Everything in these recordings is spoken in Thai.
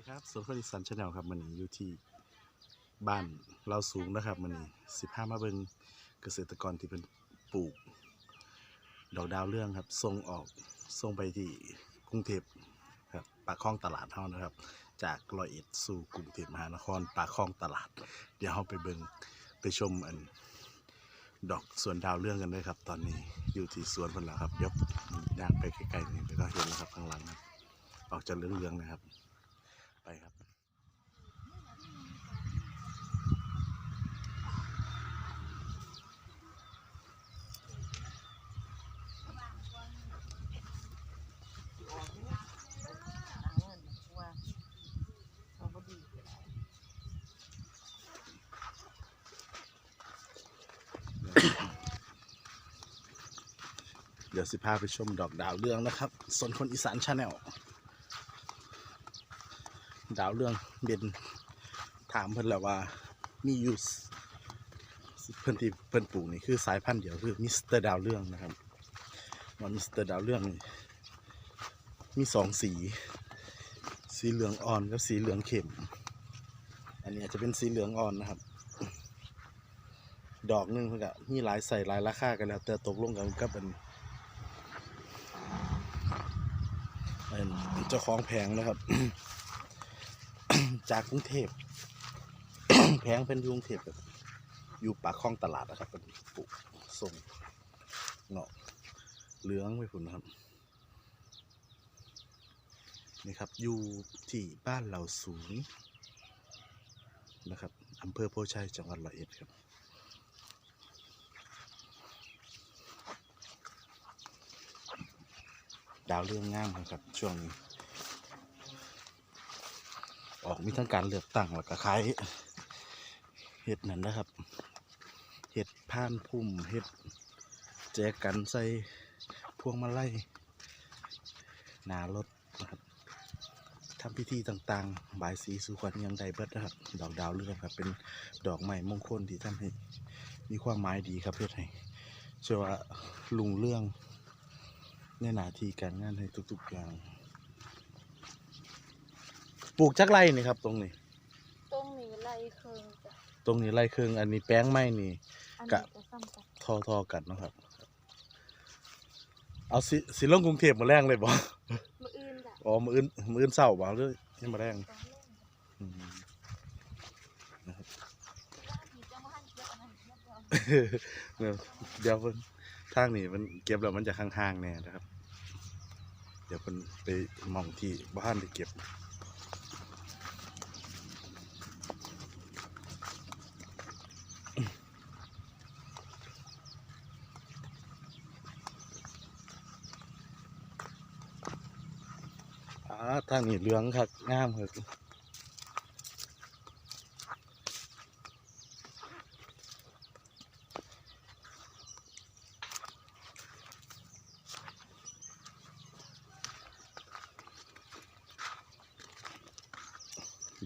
ดีครับสวนคนอีสานชาแนลครับมันอยู่ที่บ้านเราสูงนะครับมันนี้สิบห้ามาเบิงเกษตรกรที่เป็นปลูก ดอกดาวเรื่องครับส่งออกส่งไปที่กรุงเทพครับปากคลองตลาดเท่านะครับ จากรอยเอ็ดสู่กรุงเทพมหานครปากคลองตลาด เดี๋ยวเราไปเบิงไปชมอันดอกสวนดาวเรื่องกันเลยครับ ตอนนี้อยู่ที่สวนพิ่นแล้วครับยวย่างไปใกลๆนี่ไปก็เห็นแล้วครับข้างหลังครับออกจะเรื่องๆนะครับ ไปครับ เดี๋ยวสิพาไปชมดอกดาวเรืองนะครับสนคนอีสานชาแนล ดาวเรืองเด่นถามเพิ่นแล้วว่ามีอยู่สเพิ่นที่เพิ่นปลูกนี่คือสายพันธุ์เดียวคือมิสเตอร์ดาวเรืองนะครับว่ามิสเตอร์ดาวเรืองมีสองสี สีเหลืองอ่อนกับสีเหลืองเข้ม อันนี้อาจจะเป็นสีเหลืองอ่อนนะครับ ดอกหนึงเพิ่อนก็มีหลายใส่หลายราคากันแล้ว แต่ตกลงกันก็เป็นเจ้าของแผงนะครับ จากกรุงเทพแผงเป็นกรุงเทพแบบอยู่ปากคลองตลาดนะครับเป็นปลูกส่งเงาะเหลืองไปฝุ่นนะครับ นี่ครับอยู่ที่บ้านเหล่าสูงนะครับอำเภอโพชัยจังหวัดร้อยเอ็ดครับดาวเรื่องงามครับ ช่วงนี้ ออกมีทั้งการเลือกตั้งแล้วก็ขายเห็ดนั่นนะครับเห็ดผ่านพุ่มเห็ดแจกกันใส่พวงมาลัยหนารถนะครับทำพิธีต่างๆ บายสีสู่ขวัญยังไดเบิดนะครับ ดอกดาวเรืองครับ เป็นดอกไม้มงคลที่ทำให้มีความหมายดีครับเพื่อให้เชื่อว่าลุงเรื่องในหน้าที่การงานให้ทุกๆอย่าง ปลูกจักไรนี่ครับ ตรงนี้ ตรงนี้ไล่เคืองจ้ะตรงนี้ไรเครื่องอันนี้แป้งไม้นี่ อันกะนี้ก็ซ้ำกันทอทอๆกันเนาะครับ เอาสิสิลงกรุงเทพมาแรงเลยบ่มืออื่นจ้ะอ๋อมืออื่นมืออื่นเศร้าบ่หรือยังมาแรงตอนแรกอืมนะครับมีเจ้าบ้านเยอะนะเยอะเดี๋ยวเดี๋ยวเดี๋ยวเพิ่นทางนี้มันเก็บแล้วมันจะห่างๆแน่นะครับ เดี๋ยวเพิ่นไปหมองที่บ้านได้เก็บ อ่า ทางนี้เหลืองครับงามครับ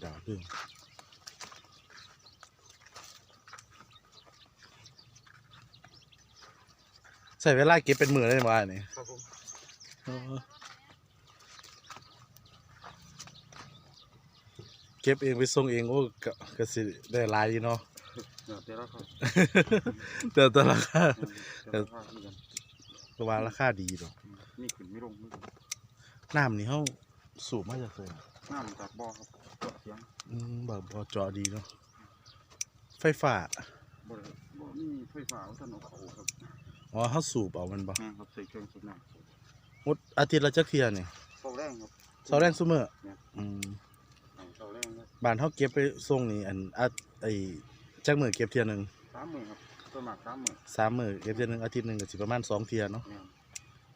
ดาวเรื่องใส่เวลาเก็บเป็นมือได้ไหมวะนี่ครับผม อ๋อ เก็บเองไปส่งเองโอ้ก็ก็สิได้หลายอยู่เนาะเดี๋ยวเดี๋ยวราคาแต่แต่ราคาเดี๋ยวราคาที่กันตัวาราคาดีดอกนี่ขึ้นไม่ลงไม่ลงน้ำนี่เขาสูบมาจากเลยน้ำจากบ่อครับเจาะเสียงอืมแบบบอเจาะดีเนาะไฟฟ้าบ่ได้บ่มีไฟฟ้าเอาท่านเอาเขาครับอ๋อเขาสูบเอามันบ่แม่นครับใส่เครื่องสูบน้หมดอาทิตย์ละจักเทียนี่ำเสาแรงครับ เสาแรงซุมื้อเนี่ย อืมเสาแรงครั บบ้านเขาเก็บไปส่งนี่อันอะไอจักมื้อเก็บเทียหนึงสามหมื่นครับตัวหมากสามหมื่นสามมื้อเก็บเทียหนึงอาทิตย์หนึงก็สิประมาณสองเทียเนาะแม่น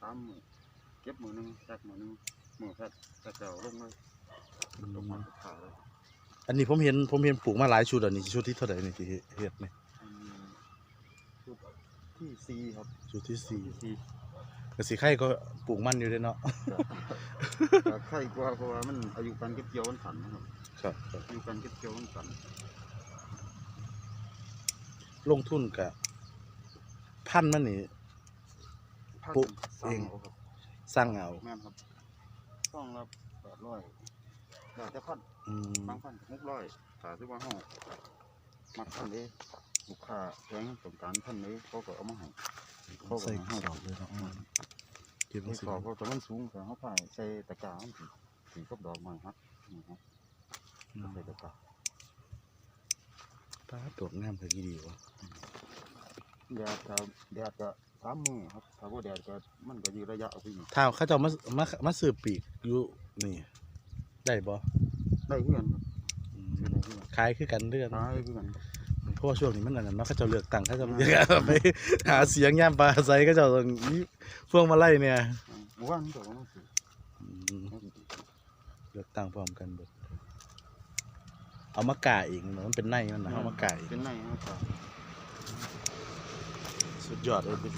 สามหมื่นเก็บมือหนึงแทกมือหนึงมือแทกแทกเจ้าลงเลยลงมาสุดขาเลยอันนี้ผมเห็นผมเห็นปลูกมาหลายชุดอันนี้ชุดที่เท่าไหร่นี่ที่เฮ็ดนี่อันนี้ชุดที่สี่ครับชุดที่สี่ที่สี่ กสิไข่ก็ปลูกมันอยู่ด้วยเนาะแต่ไข่กว่าเพราะว่ามันอายุการเก็บเกี่ยวมันสั้นนะครับครับครับ อายุการเก็บเกี่ยวมันสั้นลงทุนกับพันธุ์มันนี่ พันปุ๊สามเองเอาครับสร้างเอาแม่นครับต้องรับแปดร้อยแล้วแต่พันอืมบางพันหกร้อยถ้าซื้อว่าห้องมักพันเลยลูกค้าแพงต้องการพันเลยเขาก็เอามาให้ ใส่กระสอบเลยเนาะเก็บไม่ไว้สิขอเพราะแต่มันสูงแต่เขาผ่ายใส่ตะกร้ามันสีสีกับดอกไม้ครับนี่ครับใส่ตะกร้าป้าตรวจงามคือกี่ดีวะแดดก็แดดก็สามมือครับถ้าว่าแดดก็มันก็ยืดระยะเอาไปอีกถ้าเขาเจะมามามาซื้อปีกอยู่นี่ ได้บ่ได้เพื่อนครับอืซื้อมได้เพื่อนขายคือกันเรื่องขายเพื่อน เพราะว่าช่วงนี้มันอันนั้นเนาะเขาเจะเลือกตั้งเขาเจะอืมไปหาเสียงย่ามปลาใสก็เจะตรงนี้พวงมาไล่เนี่ยหมู่บ้านก็ว่ามันสิอืมเลือกตั้งพร้อมกันเบิดเอามากาเองเนาะมันเป็นในมันนะเอามากาเองเป็นในครับสุดยอดเลยพี่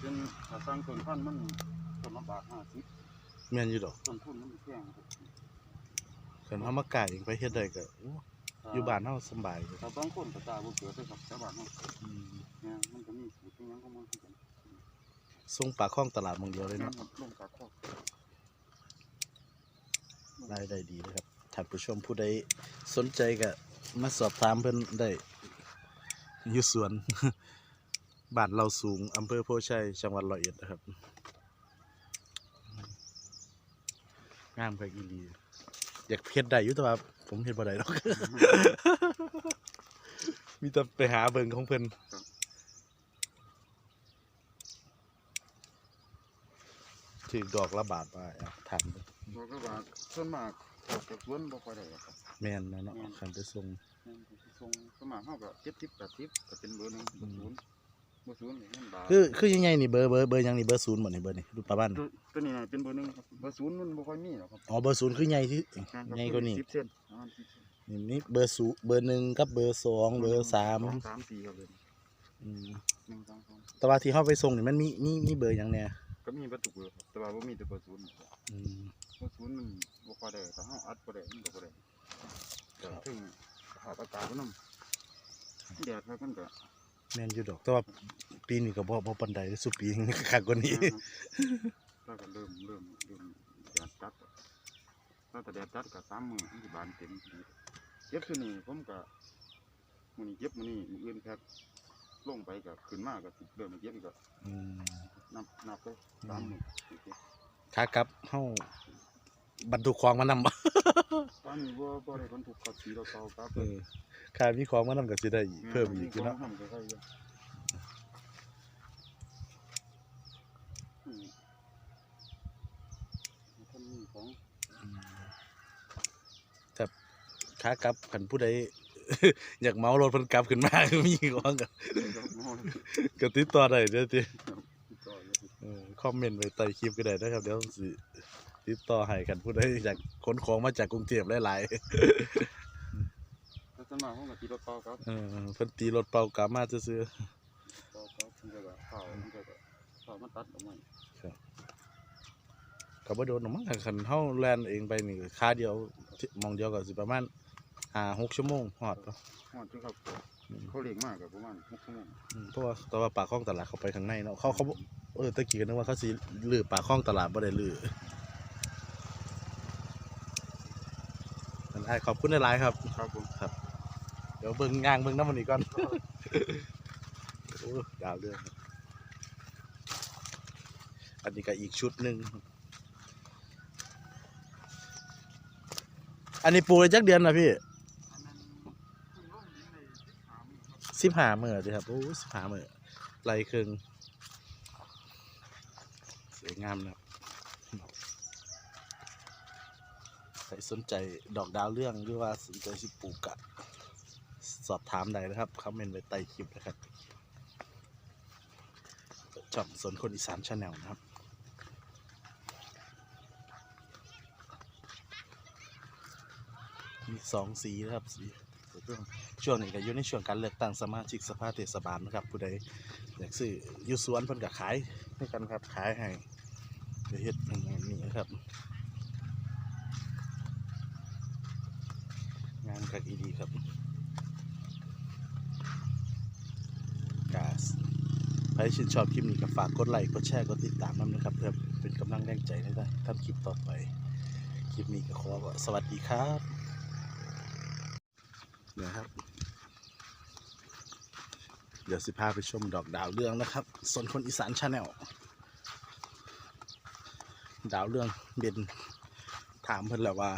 เป็นถ้าสร้างต้นพันธุ์มันต้นละบาทห้าสิบแม่นอยู่ดอกต้นทุนมันแพงครับคันเอามากาเองไปเฮ็ดได้ก็โอ้อยู่บ้านเฮาสำบายอยู่ถ้าบางคนก็ตาบ่เกิดเลยครับชาวบ้านเฮาอืมเนี่ยมันก็มีสูตรเป็นหยังของมันคือกันส่งปลาคล้องตลาดเมืองเดียวเลยแม่เนาะนครับลงกาคอกรายได้ดีนะครับท่านผู้ชมผู้ใดสนใจก็มาสอบถามเพิ่นได้อยู่สวน บ้านเราสูงอำเภอโพชัยจังหวัดร้อยเอ็ดนะครับ งามไปอีหลี อยากเฮ็ดได้อยู่แต่ว่าผมเฮ็ดบ่ได้หรอก มีแต่ไปหาเบิ่งของเพิ่นถือดอกละบาทมาอะถามเบิ่งบอกก็ว่าส่วนมากออกจากสวนบ่ค่อยได้ครับแม่นนะเนาะคันไปส่ง แม่นครับส่งส่วนมากเฮาก็70 80ก็เป็นเบอร์หนึงเบอร์ศูนย์เบอร์ศูนย์นี่มันบาทคือคือยังไงนี่เบอร์เบอร์เบอร์ยังนี่เบอร์ศูนย์หมดนี่เบอร์นี่ดูประมาณตัวตัวนี้น่ะเป็นเบอร์หนึงครับเบอร์ศูนย์มันบ่ค่อยมีหรอกครับอ๋อเบอร์ศูนย์คือใหญ่ที่แม่นครับใหญ่กว่านี่10เส้นประมาณ10เส้นนี่นี่เบอร์ศูนย์เบอร์หนึ่งกับเบอร์สองเบอร์สามสองสามสี่ครับเลยอืมหนึ่งสองสองแต่ว่าที่เข้าไปส่งนี่มันมีมีมีเบอร์หยังเนี่ยก็มีประตูเบอร์ครับแต่ว่าบ่มีแต่เบอร์ศูนย์อืมเบอร์ศูนย์มันบ่ค่อยได้ถ้าเฮาอัดบ่ได้มันก็บ่ได้ครับถึงสภาพอากาศมันนำแดดครับมันก็ แม่นอยู่ดอกแต่ว่าปีนี้ก็บ่บ่ปานใดสุปีนี้คักกว่านี้แล้วก็เริ่มเริ่มเริ่มแดดจัดแล้วแต่แดดจัดก็สามมื้อมันสิบานเต็มทีเก็บซุนี่ผมก็มื้อนี้เก็บมื้อนี้มื้ออื่นครับลงไปก็ขึ้นมาก็สิเริ่มเก็บอีกก็อืมนับนับไปสามมื้อสิเก็บขากลับเฮาบรรทุกของมานำบ่ตอนนี้บ่บ่ได้คนถูกขับขี่รถเก่าครับ เออค่ามีของมานำก็สิได้อีกเพิ่มอีกอยู่เนาะทำก็ใช่อยู่อืมท่านมีของขากลับคันผู้ใดอยากเมารถเพิ่นกลับขึ้นมาก็มีของก็ดอกมอญก็ติดต่อได้เด้อติต่ออยู่เออคอมเมนต์ไว้ใต้คลิปก็ได้นะครับ เดี๋ยวสิติดต่อให้กันผู้ใดอยากขนของมาจากกรุงเทพหลาย ถ้าสวนมัครผมก็ขี่รถเก่าครับๆเออเพิ่นตีรถเปล่ากลับมาซื่อเก่าครับมันก็เข่ามันก็เข่ามันตัดออกมาๆก็บ่โดนหรอกมั้งคันเฮาแล่นเองไปนี่ก็ค่าเดียวที่หมองเดียวก็สิประมาณ5 6ชั่วโมงฮอดเนาะฮอดที่เขาเขาเลี้ยงมากกับประมาณหกชั่วโมงอืมเพราะว่าแต่ว่าปากคลองตลาดเขาไปข้างในเนาะเขาเขาบ่เออตะกี้ก็นึกว่าเขาสิลื้อปากคลองตลาดบ่ได้ลื้อนั่นอ้ายขอบคุณหลายๆครับ ครับผม เดี๋ยวเบิ่งงางเบิ่งน้ำมันนี้ก่อนโอ้ดาวเรื่องอันนี้ก็อีกชุดหนึ่งอันนี้ปลูกได้จักเดือนนะพี่สิบหาเมื่อดีครับโอ้สิบหาเมื่อไรครึ่งสวยงามนะครับใครสนใจดอกดาวเรื่องหรือว่าสนใจสิปลูกกะ สอบถามได้นะครับคอมเมนต์ไว้ใต้คลิปนะครับช่องสนคนอีสานชาแนลนะครับมีสองสีนะครับสีช่วงนี้ก็อยู่ในช่วงการเลือกตั้งสมาชิกสภาเทศบาลนะครับ ผู้ใดอยากซื้ออยู่สวนเพิ่นก็ขายให้กันครับขายให้เดี๋ยวเฮ็ดอย่างนี้นะครับ งานกักอีดีครับ กาสใครชื่นชอบคลิปนี้ก็ฝากกดไลค์กดแชร์กดติดตามนำนะครับ เพื่อเป็นกำลังแรงใจในการทำคลิปต่อไป คลิปนี้ก็ขอสวัสดีครับนี่ยครับ เดี๋ยวสิพาไปชมดอกดาวเรืองนะครับสนคนอีสานชาแนลดาวเรืองเด่นถามเพิ่นแล้วว่า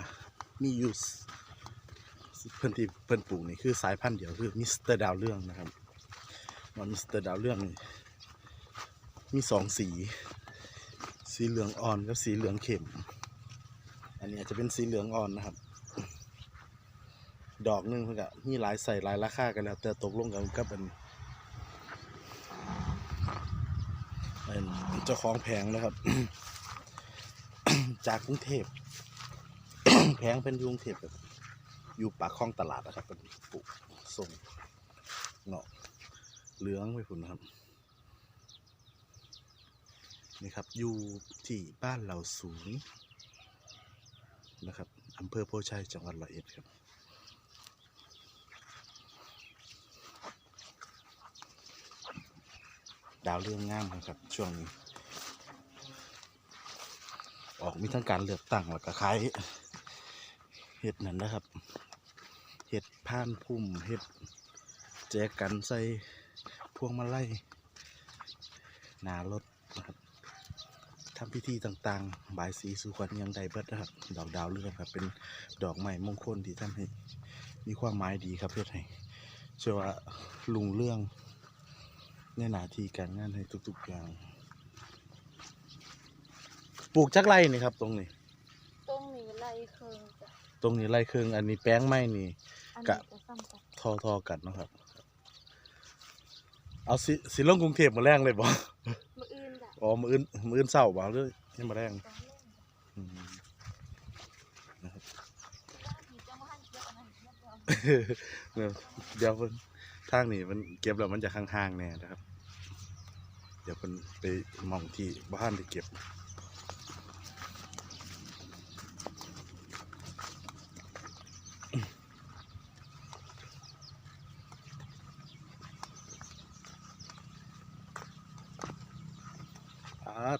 มีอยู่สเพิ่นที่เพิ่นปลูกนี่คือสายพันธุ์เดียวคือมิสเตอร์ดาวเรืองนะครับ ว่ามิสเตอร์ดาวเรือง มีสองสี สีเหลืองอ่อนกับสีเหลืองเข้ม อันนี้อาจจะเป็นสีเหลืองอ่อนนะครับ ดอกหนึงเพิ่นก็มีหลายใส่หลายราคากันแล้ว แต่ตกลงกันกับอันเจ้าของแผงนะครับ จากกรุงเทพแผงเป็นยกรุงเทพแบบอยู่ปากคลองตลาดนะครับเป็นปลูกส่ง เหลืองไปพุ่นครับ นี่ครับ อยู่ที่บ้านเหล่าสูงนะครับอำเภอโพชัยจังหวัดร้อยเอ็ดครับดาวเรื่องงามครับ ช่วงนี้ ออกมีทั้งการเลือกตั้งแล้วก็ขายเห็ดนั่นนะครับ เห็ดผ่านพุ่มเห็ดแจกกันใส่ วงมาลัยหนารถนะครับทำพิธีต่างๆ บายสีสู่ขวัญยังไดเบิดนะครับ ดอกดาวเรืองครับ เป็นดอกใหม่มงคลที่ทำให้มีความหมายดีครับเพื่อให้เชื่อว่าลุงเรื่องในหน้าที่การงานให้ทุกๆอย่าง ปลูกจักไรนี่ครับ ตรงนี้ ตรงนี้ไล่เคืองจ้ะตรงนี้ไรเครื่องอันนี้แป้งไม้นี่อันกะนี้จะซ้ำกันทอทอกันเนาะครับ เอาสิสิลงกรุงเทพมาแรงเลยบ่มืออื่นจ้ะอ๋อมืออื่นมืออื่นเศร้าบ่หรือยังมาแรงตอนเล่นจ้ะอืมนะครับว่าผีจะมาหันเก็บอันนั้นเก็บแล้วเดี๋ยวเดี๋ยวเพิ่นทางนี้มันเก็บแล้วมันจะห่างๆแน่นะครับ เดี๋ยวเพิ่นไปหมองที่บ้านได้เก็บ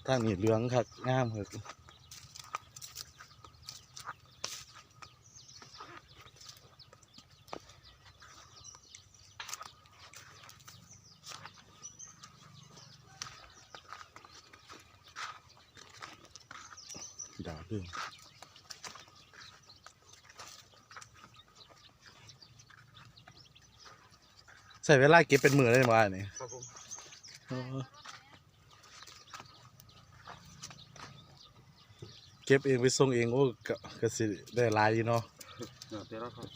ทางนี้เหลืองครับงามครับดาวเรื่งใส่เวลาเก็บเป็นมือได้ไหมเนี่ย ครับผม เก็บเองไปส่งเองโอ้ก็ก็สิได้หลายอยู่เนาะเนี่ยแต่ละครับ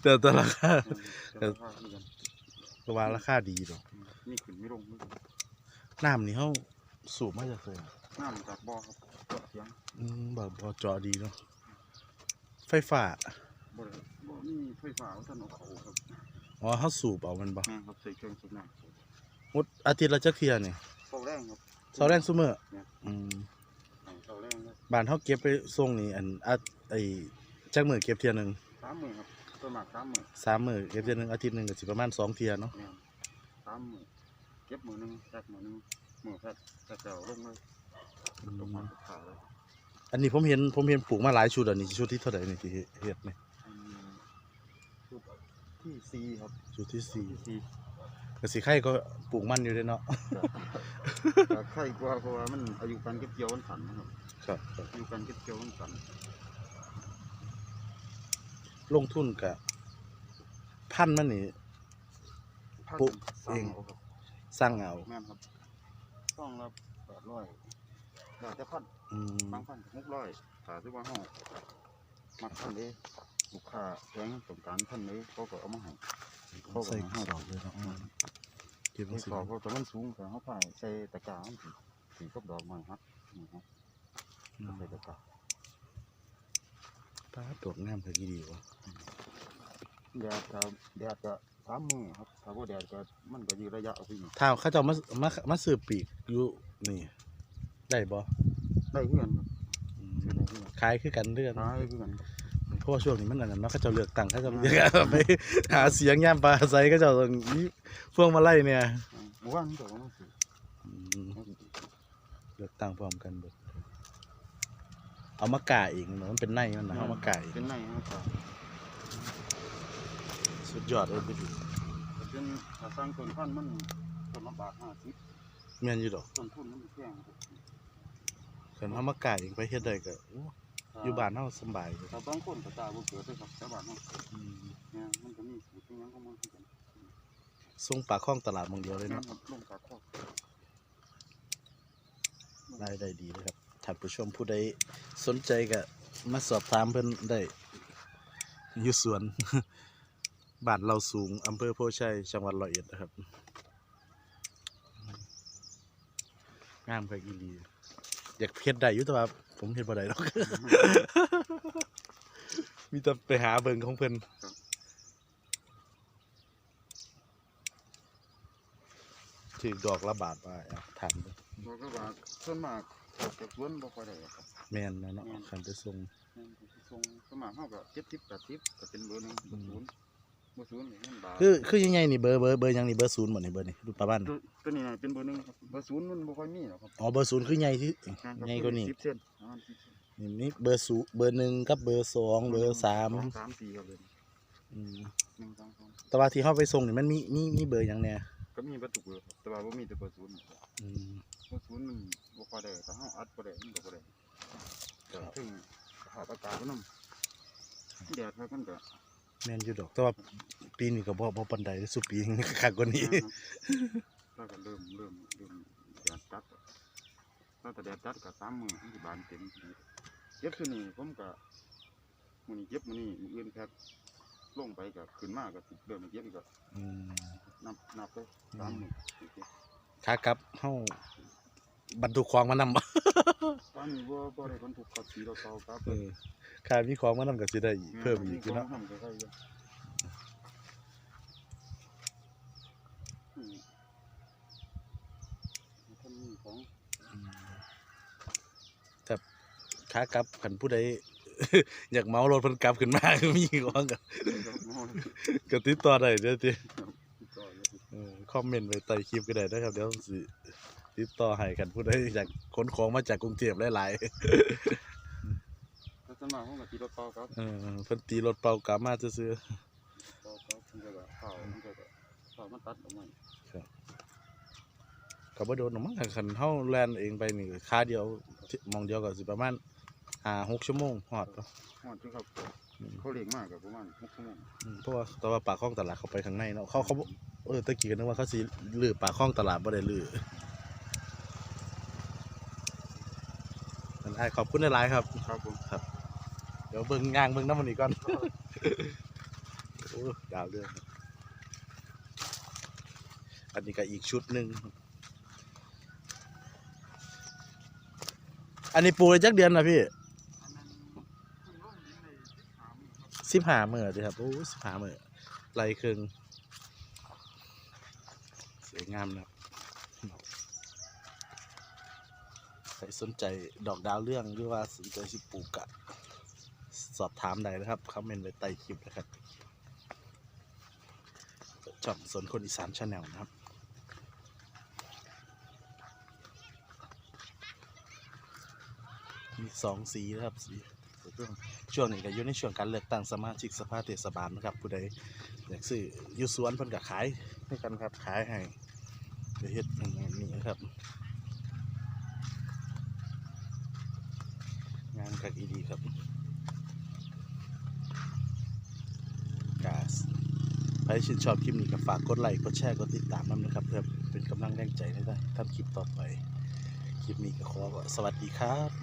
แต่แต่ราคาแต่ละครับนี่กันก็ว่าราคาดีดอกนี่ขึ้นไม่ลงไม่ลงน้ำนี่เฮาสูบมาจากไสน้ำจากบ่อครับเจาะเสียงอืมบ่บ่เจอดีเนาะไฟฟ้าบ่ได้บ่มีไฟฟ้าเอาท่านเอาเขาครับอ๋อเฮาสูบเอามันบ่แม่นครับใส่เครื่องสูบน้ำหมดอาทิตย์ละจักเที่ยนี่เสาแรงครับ เสาแรงซุมื้อเนี่ยอืมเสาแรงครั บบ้านเฮาเก็บไปส่งนี่อันอะไอ้จักมื้อเก็บเที่ยหนึงสามหมื่นครับตัวหมากสามหมื่นสามมื้อเก็บเที่ยหนึงอาทิตย์หนึงก็สิประมาณสองเที่ยเนาะแม่นสามหมื่นเก็บมือหนึงแทกมือหนึงมือแทกแทกเจ้าลงเลยอืลงมมาขาเลยอันนี้ผมเห็นผมเห็นปลูกมาหลายชุดอันนี้ชุดที่เท่าไหร่นี่ที่เฮ็ดนี่อันนี้ชุดที่สี่ครับชุดที่สี่ที่สี่ ก็สิไข่ก็ปลูกมันอยู่เด้เนาะ แต่ไข่กว่าเพราะว่ามันอายุการเก็บเกี่ยวมันสันนะครับครับอายุการเก็บเกี่ยวมันสันลงทุนกับพันธุ์มันนี่ พันปุ๊บสร้าเองเอาครับสร้างเอาแม่นครับต้องรับแปดร้อยแล้วแต่พันอืมบางพันหกร้อยถ้าซื้อว่าห้องมักพันเลยลูกค้าแพงต้องการพันเลยเขาก็เอามาให้ เขาก็ใส่ให้กระสอบเลยเนาะอืมเก็บไอ้มาสิขอเขาแต่มันสูงแต่เขาผ่ายใส่ตะกร้ามันสีสีกับดอกไม้ครับนี่ครับอืมใส่ตะกร้าป้าดดอกงามคือดีวะแดดก็แดดก็สามมือครับถ้าว่าแดดก็มันก็ยืดระยะเอาไปอีกถ้าเขาเจะมามามาซื้อปีกอยู่นี่ ได้บ่ได้เพื่อนครับอืมซื้อได้เพื่อนขายคือกันเดือนขายเพื่อนเพ ราะว่าช่วงนี้มันอันนั้นเนาะเขาเจะเลือกตั้งเขาเจะเลือกไปหาเสียงย่ามปลาใสก็เจะต้องมีพวงมาไล่เนี่ยเมื่อวานก็ว่ามันสิอืมเลือกตั้งพร้อมกันเบิดเอามากาเองเนอะมันเป็นในมันนะเอามากาเองเป็นในครับสุดยอดเลยพี่เป็นถ้าสร้างต้นพันธุ์มันต้นละบาทห้าสิบแม่นอยู่ดอกต้นทุนมันแพงครับคันเอามากาเองไปเฮ็ดได้ก็โอ้ อยู่บ้านเฮาสำบายเลยถ้าบางคนก็ตาบ่เกิดด้วยครับแต่บ้านเฮาอืมเนี่ยมันก็มีสูตรอิหยังของมันคือกันส่งปลาคลองตลาดหมองเดียวเลยนะเนาะครับลงกาคอกรายได้ดีเลยครับท่านผู้ชมผู้ใดสนใจก็มาสอบถามเพิ่นได้อยู่สวน บ้านเราสูงอำเภอโพชัยจังหวัดร้อยเอ็ดนะครับงามครับอีหลีอยากเฮ็ดได้อยู่แต่ว่า ผมเฮ็ดบ่ได้หรอก มีแต่ไปหาเบิ่งของเพิ่นถือดอกละบาทมาแอบถามเบิ่งบอกก็ว่าส่วนมากจะสวนบ่ค่อยได้ครับ แม่นนะเนาะแม่นคันไปส่งนั่นคือส่งส่วนมากเฮาก็70 80ก็เป็นเบอร์หนึงอืบ่มศูนย์บ่ศูนย์นี่มันบาทคือคือยังไงนี่เบอร์เบอร์เบอร์หยังนี่เบอร์ศูนย์หมดนี่เบอร์นี่ดูประมาณตัวตัวนี้น่ะเป็นเบอร์หนึงครับเบอร์ศูนย์มันบ่ค่อยมีหรอกครับอ๋อเบอร์ศูนย์คือใหญ่ที่ครับใหญ่กว่านี้สิบเส้น ประมาณ10เส้นนี่นี่เบอร์ศูนย์เบอร์หนึ่งกับเบอร์สองเบอร์สามสองสามสี่ครับเลยอืมหนึ่งสองสามแต่ว่าที่เขาไปส่งนี่มันมีมีมีเบอร์หยังเนี่ยก็มีวัตถุเบอร์ครับแต่ว่าบ่มีแต่เบอร์ศูนย์ครับอืมเบอร์ศูนย์มันบ่ค่อยได้ถ้าเฮาอัดบ่ได้มันก็บ่ได้ก็ถึงสภาพอากาศมันนำแดดครับมันก็แม่นอยู่ดอกแต่ว่าปีนี้ก็บ่บ่ปานใดสุปีคักกว่านี้แล้วก็เริ่มเริ่มเริ่มแดดจัด แล้วแต่แดดจัดก็สามมื้อมันสิบานเต็มทีเก็บซุนี่ผมก็มื้อนี้เก็บมื้อนี้มื้ออื่นครับลงไปก็ขึ้นมาก็สิเริ่มเก็บอีกก็อืมนับนับไปสามมื้อสิเก็บขากลับเฮาบรรทุกของมานำตอนนี้บ่บ่ได้คนถูกกับสีเราเก่าครับเออค่ามีของมานำก็สิได้อีกเพิ่มอีกอยู่เนาะ ทำใกล้ๆอยู่อืมท่านมีของ แต่ ขากลับคันผู้ใด อยากเมารถเพิ่นกลับขึ้นมา มีของก็ดอกไม้ก็ติดต่อได้เด้อติต่ออยู่เออคอมเมนต์ไว้ใต้คลิปก็ได้นะครับ เดี๋ยวสิติดต่อให้กันผู้ใดอยากขนของมาจากกรุงเทพหลายถ้าสวนมัครผมก็ขี่รถเปล่าครับๆเออเพิ่นตีรถเปล่ากลับมาซื่อเปล่าครับมันก็แบบเผามันก็แบบเผามันตัดออกมาๆก็บ่โดนหรอกมั้งคันเฮาแล่นเองไปนี่ก็ค่าเดียวที่หมองเดียวก็สิประมาณ 5 6ชั่วโมงฮอดเนาะฮอดที่เขาเขาเลี้ยงมากกับประมาณหกชั่วโมงอืมเพราะว่าแต่ว่าปากคลองตลาดเขาไปข้างในเนาะเขาเขาบ่เออตะกี้ก็นึกว่าเขาสิลื้อปากคลองตลาดบ่ได้ลื้อนั่นอ้ายขอบคุณหลายๆครับ ครับผมเดี๋ยวเบิ่งงางเบิ่งน้ำมันอีกก่อน โอ้ดาวเรื่องครับอันนี้ก็อีกชุดหนึ่ง อันนี้ปลูกได้จักเดือนนะพี่ อันนั้นเพิ่งลงดินในสิบสามครับ สิบหาเมื่อดีครับโอ้สิบหาเมื่อไรครึ่งสวยงามนะครับใครสนใจดอกดาวเรื่องหรือว่าสนใจสิปลูกกะสอบถามได้นะครับคอมเมนต์ไว้ใต้คลิปนะครับช่องสนคนอีสานชาแนลนะครับมีสองสีนะครับสี ช่วงนี้ก็อยู่ในช่วงการเลือกตั้งสมาชิกสภาเทศบาลนะครับ ผู้ใดอยากซื้ออยู่สวนเพิ่นก็ขายให้กันครับขายให้เดี๋ยวเฮ็ดอย่างนี้นะครับงานกักอีดีครับกาสใครชื่นชอบคลิปนี้ก็ฝากกดไลค์กดแชร์กดติดตามนำนะครับ เพื่อเป็นกำลังแรงใจในการทำคลิปต่อไป คลิปนี้ก็ขอสวัสดีครับ